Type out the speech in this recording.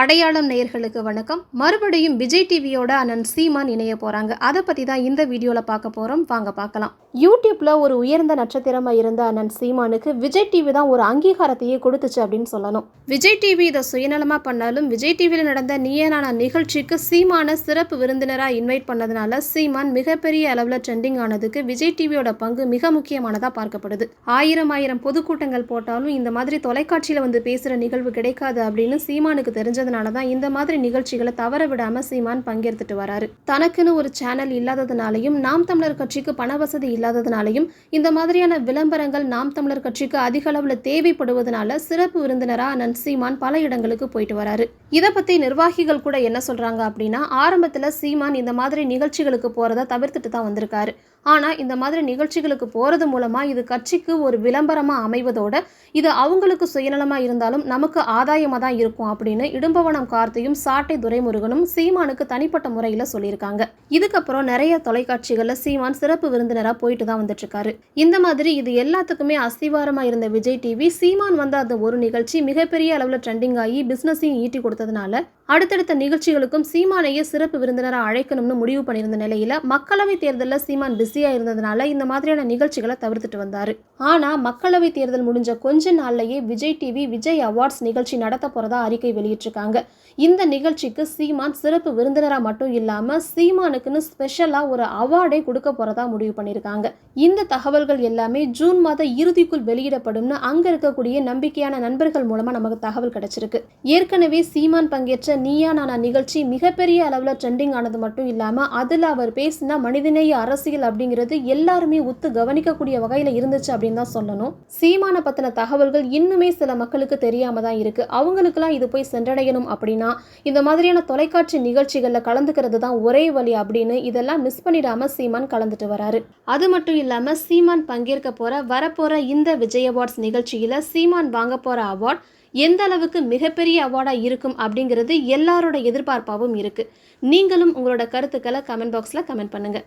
அடையாளம் நேயர்களுக்கு வணக்கம். மறுபடியும் விஜய் டிவியோட அண்ணன் சீமான் இணைய போகிறாங்க அதை பற்றி தான் இந்த வீடியோவில் பார்க்க போகிறோம் வாங்க பார்க்கலாம். யூடியூப்பில் ஒரு உயர்ந்த நட்சத்திரமாக இருந்த அண்ணன் சீமானுக்கு விஜய் டிவி தான் ஒரு அங்கீகாரத்தையே கொடுத்துச்சு அப்படின்னு சொல்லணும். விஜய் டிவி இதை சுயநலமாக பண்ணாலும் விஜய் டிவியில் நடந்த நீயனான நிகழ்ச்சிக்கு சீமான சிறப்பு விருந்தினராக இன்வைட் பண்ணதுனால சீமான் மிகப்பெரிய அளவில் ட்ரெண்டிங் ஆனதுக்கு விஜய் டிவியோட பங்கு மிக முக்கியமானதாக பார்க்கப்படுது. ஆயிரம் ஆயிரம் பொதுக்கூட்டங்கள் போட்டாலும் இந்த மாதிரி தொலைக்காட்சியில் வந்து பேசுகிற நிகழ்வு கிடைக்காது அப்படின்னு சீமானுக்கு தெரிஞ்சதுனால தான் இந்த மாதிரி நிகழ்ச்சிகளை தவற விடாம சீமான் பங்கேற்றுட்டு வராரு. தனக்குன்னு ஒரு சேனல் இல்லாததுனாலையும் நாம் தமிழர் கட்சிக்கு பண வசதி இல்லாததுனாலையும் இந்த மாதிரியான விளம்பரங்கள் நாம் தமிழர் கட்சிக்கு அதிக அளவில் தேவைப்படுவதனால சிறப்பு விருந்தினரா அண்ணன் சீமான் பல இடங்களுக்கு போயிட்டு வராரு. இதை பத்தி நிர்வாகிகள் கூட என்ன சொல்றாங்க அப்படின்னா ஆரம்பத்தில் சீமான் இந்த மாதிரி நிகழ்ச்சிகளுக்கு போறதை தவிர்த்துட்டு தான் வந்திருக்காரு. ஆனால் இந்த மாதிரி நிகழ்ச்சிகளுக்கு போகிறது மூலமாக இது கட்சிக்கு ஒரு விளம்பரமாக அமைவதோட இது அவங்களுக்கு சுயநலமாக இருந்தாலும் நமக்கு ஆதாயமாக தான் இருக்கும் அப்படின்னு இடும்பவனம் கார்த்தியும் சாட்டை துரைமுருகனும் சீமானுக்கு தனிப்பட்ட முறையில் சொல்லியிருக்காங்க. இதுக்கப்புறம் நிறைய தொலைக்காட்சிகளில் சீமான் சிறப்பு விருந்தினராக போயிட்டு தான் வந்துட்டு இருக்காரு இந்த மாதிரி இது எல்லாத்துக்குமே அஸ்திவாரமாக இருந்த விஜய் டிவி சீமான் வந்த அந்த ஒரு நிகழ்ச்சி மிகப்பெரிய அளவில் ட்ரெண்டிங் ஆகி பிஸ்னஸையும் ஈட்டி கொடுத்ததுனால அடுத்தடுத்த நிகழ்ச்சிகளுக்கும் சீமானையே சிறப்பு விருந்தினராக அழைக்கணும்னு முடிவு பண்ணியிருந்த நிலையில மக்களவை தேர்தலில் சீமான் பிஸியாக இருந்ததுனால இந்த மாதிரியான நிகழ்ச்சிகளை தவிர்த்துட்டு வந்தார். ஆனால் மக்களவை தேர்தல் முடிஞ்ச கொஞ்ச நாள்லயே விஜய் டிவி விஜய் அவார்ட்ஸ் நிகழ்ச்சி நடத்த போறதா அறிக்கை வெளியிட்டிருக்காங்க. இந்த நிகழ்ச்சிக்கு சீமான் சிறப்பு விருந்தினராக மட்டும் இல்லாமல் சீமானுக்குன்னு ஸ்பெஷலாக ஒரு அவார்டே கொடுக்க போறதா முடிவு பண்ணியிருக்காங்க. இந்த தகவல்கள் எல்லாமே ஜூன் மாத இறுதிக்குள் வெளியிடப்படும்னு அங்கே இருக்கக்கூடிய நம்பிக்கையான நண்பர்கள் மூலமாக நமக்கு தகவல் கிடைச்சிருக்கு. ஏற்கனவே சீமான் பங்கேற்ற நீயா நானா நிகழ்ச்சி மிகப்பெரிய அளவில் ட்ரெண்டிங் ஆனது மட்டும் இல்லாமல் அதில் அவர் பேசின மனிதநேய அரசியல் அப்படிங்கிறது எல்லாருமே ஒத்து கவனிக்கக்கூடிய வகையில் இருந்துச்சு அப்படின்னு தான் சொல்லணும். சீமான பத்தின தகவல்கள் இன்னுமே சில மக்களுக்கு தெரியாமல் தான் இருக்கு. அவங்களுக்கெல்லாம் இது போய் சென்றடையணும் அப்படின்னா இந்த மாதிரியான தொலைக்காட்சி நிகழ்ச்சிகளில் கலந்துக்கிறது தான் ஒரே வழி அப்படின்னு இதெல்லாம் மிஸ் பண்ணிடாம சீமான் கலந்துட்டு வராரு. அது மட்டும் இல்லாமல் சீமான் பங்கேற்க போகிற வரப்போகிற இந்த விஜய் அவார்ட்ஸ் நிகழ்ச்சியில் சீமான் வாங்க போகிற அவார்ட் எந்த அளவுக்கு மிகப்பெரிய அவார்டாக இருக்கும் அப்படிங்கிறது எல்லாரோட எதிர்பார்ப்பாகவும் இருக்குது நீங்களும் உங்களோட கருத்துக்களை கமெண்ட் பாக்ஸில் கமெண்ட் பண்ணுங்கள்